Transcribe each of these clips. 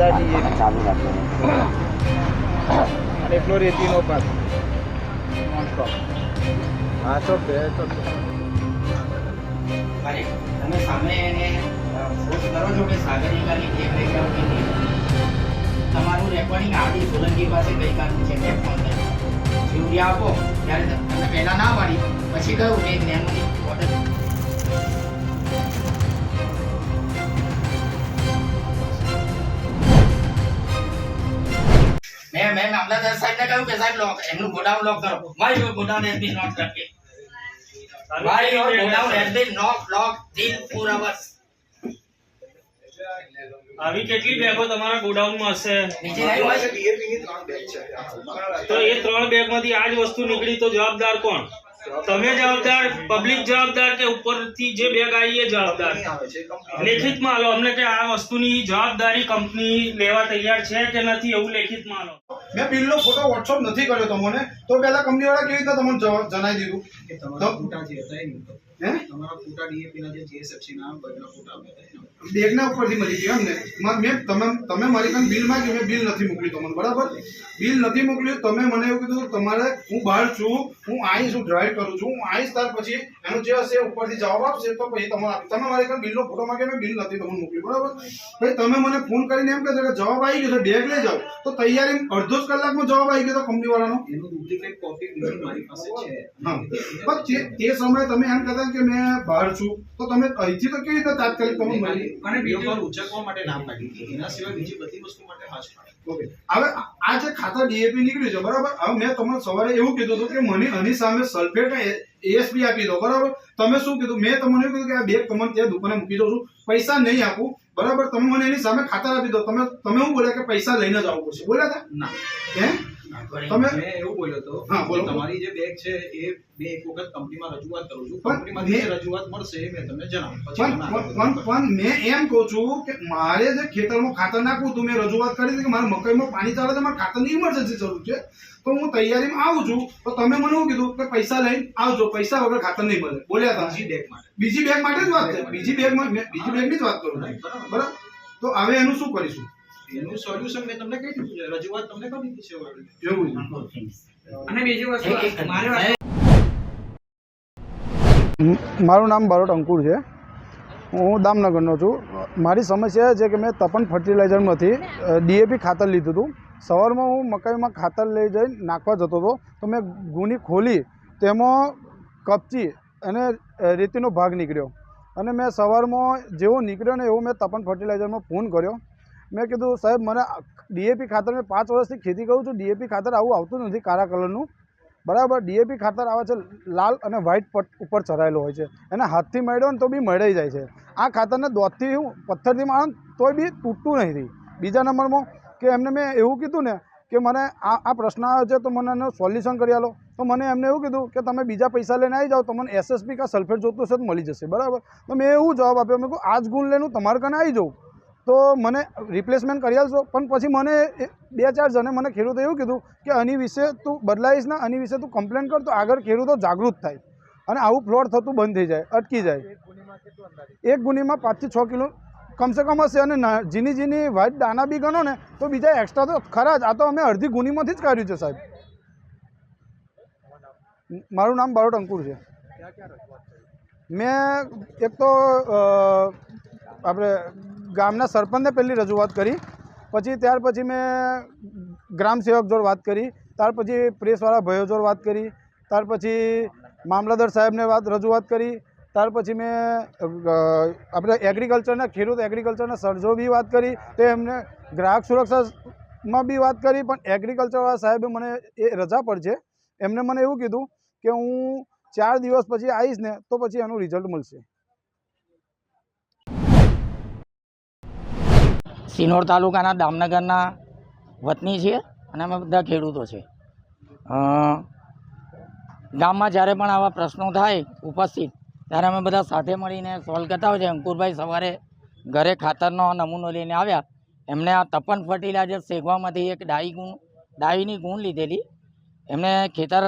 સ્પર્ધા ડીએપી ચાલુ રાખજો અને એકલો રેતીનો પાક. નોનસ્ટોપ હા તો તમે સામે એને ફોર્સ કરો છો કે સાગરિકાની રાખવી નહીં. તમારું રેકોર્ડિંગ આરડી સોલંકી પાસે ગઈકાલનું છે મેં ફોન કર્યો. આપો ત્યારે તમે પહેલાં ના પાડી પછી કહ્યું કે બોટલ મેં મેં મામલતદાર સાહેબને કહ્યું કે સાહેબ લોક એમનું ગોડાઉન લોક કરો. My your godown has been not locked Why your godown has been not lock till four hours આવી કેટલી બેગો તમારા ગોડાઉનમાં હશે? તો એ ત્રણ બેગમાંથી આ જ વસ્તુ નીકળી તો જવાબદાર કોણ? તમે જવાબદાર પબ્લિક જવાબદાર કે ઉપરથી જે બેગ આવી એ જવાબદાર? લેખિતમાં આલો અમને કે આ વસ્તુની જવાબદારી કંપની લેવા તૈયાર છે કે નથી એવું લેખિતમાં આલો? મેં બિલનો ફોટો વોટ્સઅપ નથી કર્યો તમને. તો પહેલા કંપની વાળા કેવી રીતે તમને જણાવી દીધું? કે તમારા ફોટા જે હતા એ નહોતો. હે? તમારા ફોટા DAP ના જે જીએસએફસી ના બધા ફોટા નહોતા. બેગના ઉપરથી મળી ગયું એમ ને મ- તમે તમે મારી પાસે બિલ માંગ્યું મેં બિલ નથી મોકલ્યું તમને બરાબર? બિલ નથી મોકલ્યું તમે મને એવું કીધું તમારે હું બહાર છું હું આવીશ હું ડ્રાઈવ કરું છું હું આવીશ ત્યાર પછી એનું જે હશે ઉપરથી જવાબ આપશે તો પછી તમારે તમે મારી પાસે બિલનો ફોટો માંગે મેં બિલ નથી તમને મોકલ્યું બરાબર? પછી તમે મને ફોન કરીને એમ કહેશો કે જવાબ આવી ગયો છે બેગ લઈ જાઓ. તો તૈયારી અડધો જ કલાકમાં જવાબ આવી ગયો તો કંપની વાળાનો એનો ડુપ્લિકેટ કોપી બીજી મારી પાસે છે. હા. પણ તે તે સમયે તમે એમ કહેતા કે મેં બહાર છું. તો તમે અહીંથી તો કેવી રીતે તાત્કાલિક તમે મળી? અને વીડિયો ઉચકવા માટે ના પાડી હતી. એના સિવાય બીજી બધી વસ્તુ માટે હા પાડી. ઓકે. હવે આ જે ખાતર ડીએપી નીકળ્યું છે બરાબર? હવે મેં તમને સવારે એવું કીધું હતું કે મને આની સામે સલ્ફેટ એએસપી આપી દો બરાબર? તમે શું કીધું? મેં તમને એવું કીધું કે આ બેગ તમને ત્યાં દુકાને મૂકી દઉં છું. પૈસા નહીં આપું. બરાબર? તમે મને એની સામે ખાતર આપી દો. તમે તમે હું બોલ્યા કે પૈસા લઈને જ આવવું પડશે? બોલ્યા હતા ના. હે? તમે મેં એવું બોલ્યો હા, બોલો. તમારી જે બેગ છે એ બે એક વખત કંપનીમાં રજૂઆત કરું છું. કંપનીમાંથી મેં- રજૂઆત મળશે એ મેં તમને જણાવું. પણ પણ મેં એમ કહું છું કે મારે જે ખેતરમાં ખાતર નાખવું હતું મેં રજૂઆત કરી હતી કે મારે મકાઈમાં પાણી ચાલે છે મારે ખાતરની ઇમરજન્સી જરૂર છે. તો હું તૈયારીમાં આવું છું તો તમે મને એવું કીધું કે પૈસા લઈને આવજો પૈસા વગર ખાતર નહીં મળે બોલ્યા હતા. બીજી બેગ માટે. બીજી બેગ માટે જ વાત છે બીજી બેગમાં મેં બીજી બેગની જ વાત કરું બરાબર. તો હવે એનું શું કરીશું? એનું સોલ્યુશન મેં તમને કહી દીધું છે. રજૂઆત તમને કરી દીધી છે એવું અને બીજી વસ્તુ મારે મારું નામ બારોટ અંકુર છે. હું દામનગરનો છું. મારી સમસ્યા એ છે કે મેં તપન ફર્ટિલાઇઝરમાંથી ડીએપી ખાતર લીધું હતું. સવારમાં હું મકાઈમાં ખાતર લઈ જઈને નાખવા જતો હતો, તો મેં ગુની ખોલી, તેમાં કપચી અને રેતીનો ભાગ નીકળ્યો. અને મેં સવારમાં જેવો નીકળ્યો ને એવો મેં તપન ફર્ટિલાઇઝરમાં ફોન કર્યો. મેં કીધું, સાહેબ, મને ડીએપી ખાતર મેં પાંચ વર્ષથી ખેતી કરું છું ડીએપી ખાતર આવું આવતું નથી કાળા કલરનું. બરાબર ડીએપી ખાતર આવે છે, લાલ અને વ્હાઇટ પટ ઉપર ચડાયેલો હોય છે. એને હાથથી મળ્યો ને તો બી મળી જાય છે. આ ખાતરને દોધથી હું પથ્થરથી ને તોય બી તૂટતું નથી. બીજા નંબરમાં કે એમને મેં એવું કીધું ને કે મને આ આ પ્રશ્ન આવ્યો છે તો મને એનું સોલ્યુશન કરી આલો. તો મને એમને એવું કીધું કે તમે બીજા પૈસા લઈને આવી જાઓ તમને એસએસપી કા સલ્ફેટ જોતું હશે તો મળી જશે. બરાબર? તો મેં એવું જવાબ આપ્યો. મેં કહું આ જ ગુણ લઈને હું તમારે કને આવી જાઉં? તો મને રિપ્લેસમેન્ટ કરી આલશો. પણ પછી મને બે ચાર જણે મને ખેડૂતો એવું કીધું કે આની વિશે તું બદલાઈશ ના આની વિશે તું કમ્પ્લેન કર તો આગળ ખેડૂતો જાગૃત થાય અને આવું ફ્લોડ થતું બંધ થઈ જાય અટકી જાય. એક ગુનીમાં પાંચથી છ કિલો કમસે કમ હશે અને જીની જીની વાઇટ દાના બી ગણો ને, તો બીજા એક્સ્ટ્રા તો ખરા જ. આ તો અમે અડધી ગુનીમાંથી જ કાઢ્યું છે સાહેબ. મારું નામ બારોટ અંકુર છે. મેં એક તો આપણે ગામના સરપંચને પહેલી રજૂઆત કરી, પછી ત્યાર પછી મેં ગ્રામ સેવક જોડે વાત કરી, ત્યાર પછી પ્રેસવાળા ભાઈઓ જોડે વાત કરી, ત્યાર પછી મામલતદાર સાહેબને વાત રજૂઆત કરી ત્યાર પછી મેં આપણે એગ્રીકલ્ચરના ખેડૂત એગ્રીકલ્ચરના સરજો બી વાત કરી, તો એમને ગ્રાહક સુરક્ષામાં બી વાત કરી, પણ એગ્રીકલ્ચરવાળા સાહેબે મને એ રજા પર છે. એમને મને એવું કીધું કે હું ચાર દિવસ પછી આવીશ ને, તો પછી એનું રિઝલ્ટ મળશે. સિનોર તાલુકાના દામનગરના વતની છીએ અને અમે બધા ખેડૂતો છે. ગામમાં જ્યારે પણ આવા પ્રશ્નો થાય, ઉપસ્થિત ત્યારે અમે બધા સાથે મળીને સોલ્વ કરતા હોય છે. અંકુરભાઈ સવારે ઘરે ખાતરનો નમૂનો લઈને આવ્યા. એમને આ તપન ફર્ટિલાઇઝર શેગવામાંથી એક ડાઈ ગુણ, ડાઈની ગુણ લીધેલી. એમને ખેતર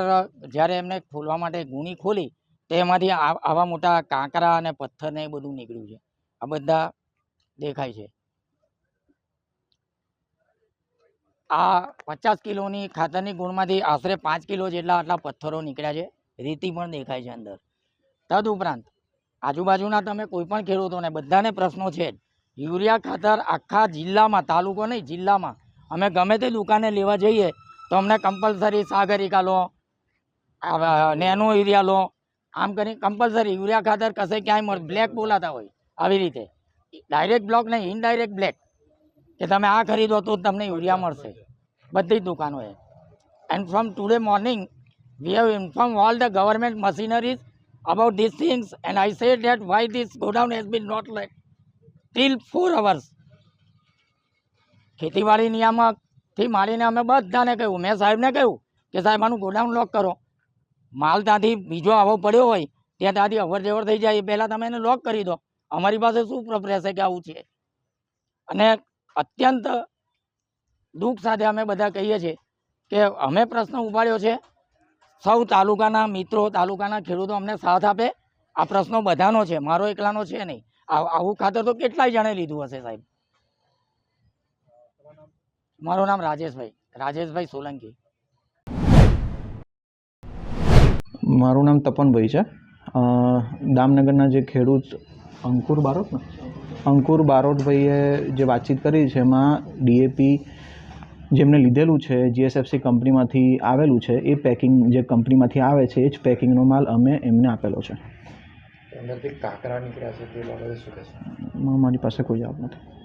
જ્યારે એમને ખોલવા માટે ગુણી ખોલી તેમાંથી આ- આવા મોટા કાંકરા અને પથ્થર ને એ બધું નીકળ્યું છે. આ બધા દેખાય છે. આ પચાસ કિલોની ખાતરની ગુણમાંથી આશરે પાંચ કિલો જેટલા આટલા પથ્થરો નીકળ્યા છે. રેતી પણ દેખાય છે અંદર. તદ ઉપરાંત આજુબાજુના તમે કોઈ પણ ખેડૂતોને, બધાને પ્રશ્નો છે જ. યુરિયા ખાતર આખા જિલ્લામાં, તાલુકો નહીં, જિલ્લામાં. અમે ગમે તે દુકાને લેવા જઈએ, તો અમને કમ્પલસરી સાગરિકા લો નેનો યુરિયા લો. આમ કરી કમ્પલસરી યુરિયા ખાતર કશે ક્યાંય મળે, બ્લેક બોલાતા હોય, આવી રીતે. ડાયરેક્ટ બ્લોક નહીં ઇનડાયરેક્ટ બ્લેક. કે તમે આ ખરીદો તો તમને યુરિયા મળશે. બધી જ દુકાનોએ. And from today morning we have inform all the government machineries about these things, and I said that why this godown has been not let till four hours. ખેતીવાડી નિયામકથી માંડીને અમે બધાને કહ્યું, મેં સાહેબને કહ્યું કે સાહેબ, આનું ગોડાઉન લોક કરો. માલ ત્યાંથી બીજો આવો પડ્યો હોય, ત્યાં ત્યાંથી અવર જવર થઈ જાય, એ પહેલાં તમે એને લોક કરી દો. અમારી પાસે શું પ્રૂફ રહેશે કે આવું છે? અને અત્યંત દુઃખ સાથે અમે બધા કહીએ છીએ કે અમે પ્રશ્ન ઉપાડ્યો છે સૌ તાલુકાના મિત્રો, તાલુકાના ખેડૂતો અમને સાથ આપે. આ પ્રશ્નો બધાનો છે, મારો એકલાનો છે નહીં. આવું ખાતર તો કેટલાય જણે લીધું હશે સાહેબ? મારું નામ રાજેશભાઈ રાજેશભાઈ સોલંકી. મારું નામ તપનભાઈ છે. દામનગરના જે ખેડૂત અંકુર બારોટ ને અંકુર બારોટભાઈએ જે વાતચીત કરી છે, એમાં ડીએપી જેમને લીધેલું છે જીએસએફસી કંપનીમાંથી આવેલું છે એ પેકિંગ જે કંપનીમાંથી આવે છે એ જ પેકિંગનો માલ અમે એમને આપેલો છે. અંદરથી કાંકરા નીકળ્યા છે તે બાબતે શું કહેશો? મારી પાસે કોઈ જવાબ નથી.